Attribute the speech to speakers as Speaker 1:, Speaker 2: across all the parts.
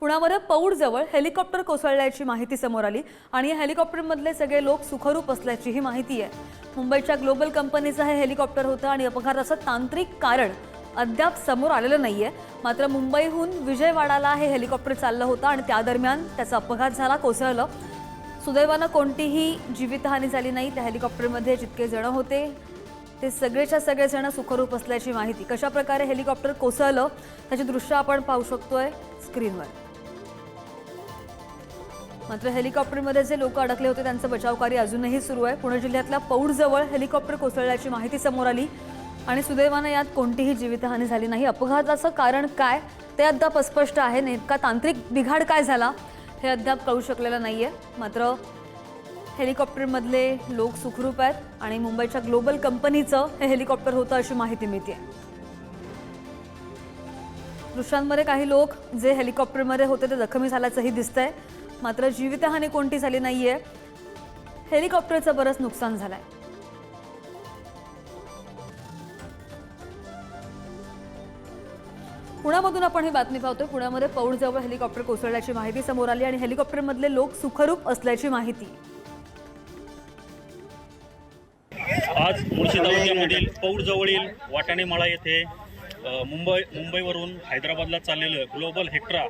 Speaker 1: पुण्यामध्ये पौडजवळ हेलिकॉप्टर कोसळल्याची माहिती समोर आली आणि या हेलिकॉप्टरमधले सगळे लोक सुखरूप असल्याची ही माहिती आहे. मुंबईच्या ग्लोबल कंपनीचं हे हेलिकॉप्टर होतं आणि अपघाताचं तांत्रिक कारण अद्याप समोर आलेलं नाही आहे मात्र मुंबईहून विजयवाडाला हे हेलिकॉप्टर चाललं होतं आणि त्या दरम्यान त्याचा अपघात झाला कोसळलं. सुदैवानं कोणतीही जीवितहानी झाली नाही. त्या हेलिकॉप्टरमध्ये जितके जण होते ते सगळेच्या सगळेजण सुखरूप असल्याची माहिती. कशाप्रकारे हेलिकॉप्टर कोसळलं त्याची दृश्य आपण पाहू शकतोय स्क्रीनवर. मात्र हेलिकॉप्टरमध्ये जे लोक अडकले होते त्यांचं बचावकार्य अजूनही सुरू आहे. पुणे जिल्ह्यातल्या पौडजवळ हेलिकॉप्टर कोसळल्याची माहिती समोर आली. आणि सुदैवानं यात कोणतीही जीवितहानी झाली नाही. अपघाताचं कारण काय ते अद्याप अस्पष्ट आहे. नेमका तांत्रिक बिघाड काय झाला हे अद्याप कळू शकलेलं नाही आहे मात्र हेलिकॉप्टरमधले लोक सुखरूप आहेत आणि मुंबईच्या ग्लोबल कंपनीचं हे हेलिकॉप्टर होतं अशी माहिती मिळते दृश्यांमध्ये काही लोक जे हेलिकॉप्टरमध्ये होते ते जखमी झाल्याचंही दिसतंय. मात्र जीवितहानी कोणती झाली नाहीये. हेलिकॉप्टरचं बरंच नुकसान झालंय. पुण्यामधून आपण ही बातमी पाहतोय. पुण्यामध्ये पौडजवळ हेलिकॉप्टर कोसळल्याची माहिती समोर आली आणि हेलिकॉप्टरमधले लोक सुखरूप असल्याची माहिती.
Speaker 2: आज मुळशी तालुक्यामधील पौडजवळील वाटाणेमाळा येथे मुंबई मुंबईवरून हैदराबादला चाललेलं ग्लोबल हेक्ट्रा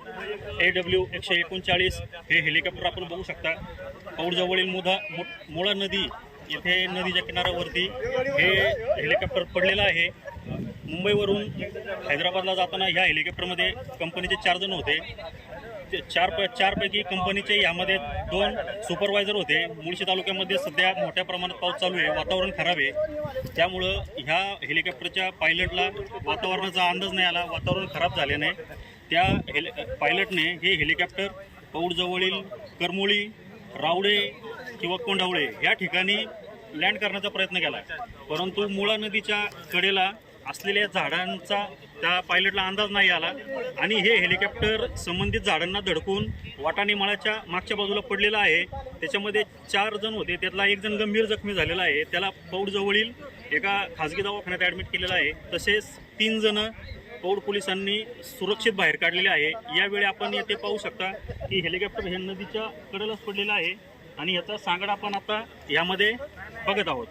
Speaker 2: ए डब्ल्यू एकशे एकोणचाळीस हे हेलिकॉप्टर आपण बघू शकता. पौडजवळील मुधा मु- मुळा नदी येथे नदीच्या किनाऱ्यावरती हे हेलिकॉप्टर पडलेलं आहे. मुंबईवरून हैदराबादला जाताना ह्या हेलिकॉप्टरमध्ये कंपनीचे चार जण होते. चार प चारपैकी कंपनीचे यामध्ये दोन सुपरवायझर होते. मुळशी तालुक्यामध्ये सध्या मोठ्या प्रमाणात पाऊस चालू आहे. वातावरण खराब आहे. त्यामुळं ह्या हेलिकॉप्टरच्या पायलटला वातावरणाचा अंदाज नाही आला. वातावरण खराब झाल्याने त्या हेल पायलटने हे हेलिकॉप्टर पौडजवळील करमोळी रावडे किंवा कोंढावळे या ठिकाणी लँड करण्याचा प्रयत्न केला. परंतु मुळा नदीच्या कडेला असलेल्या झाडांचा त्या पायलटला अंदाज नाही आला. आणि हे हेलिकॉप्टर संबंधित झाडांना धडकून वाटाणे मळाच्या मागच्या बाजूला पडलेलं आहे. त्याच्यामध्ये चार जण होते. त्यातला एक जण गंभीर जखमी झालेला आहे. त्याला पौडजवळील एका खाजगी दवाखान्यात ॲडमिट केलेलं आहे. तसेच तीन जण पौड पोलिसांनी सुरक्षित बाहेर काढलेले आहे. यावेळी आपण येथे पाहू शकता की हेलिकॉप्टर हे नदीच्या कडेलाच पडलेलं आहे. आणि याचा सांगड आपण आता यामध्ये बघत आहोत.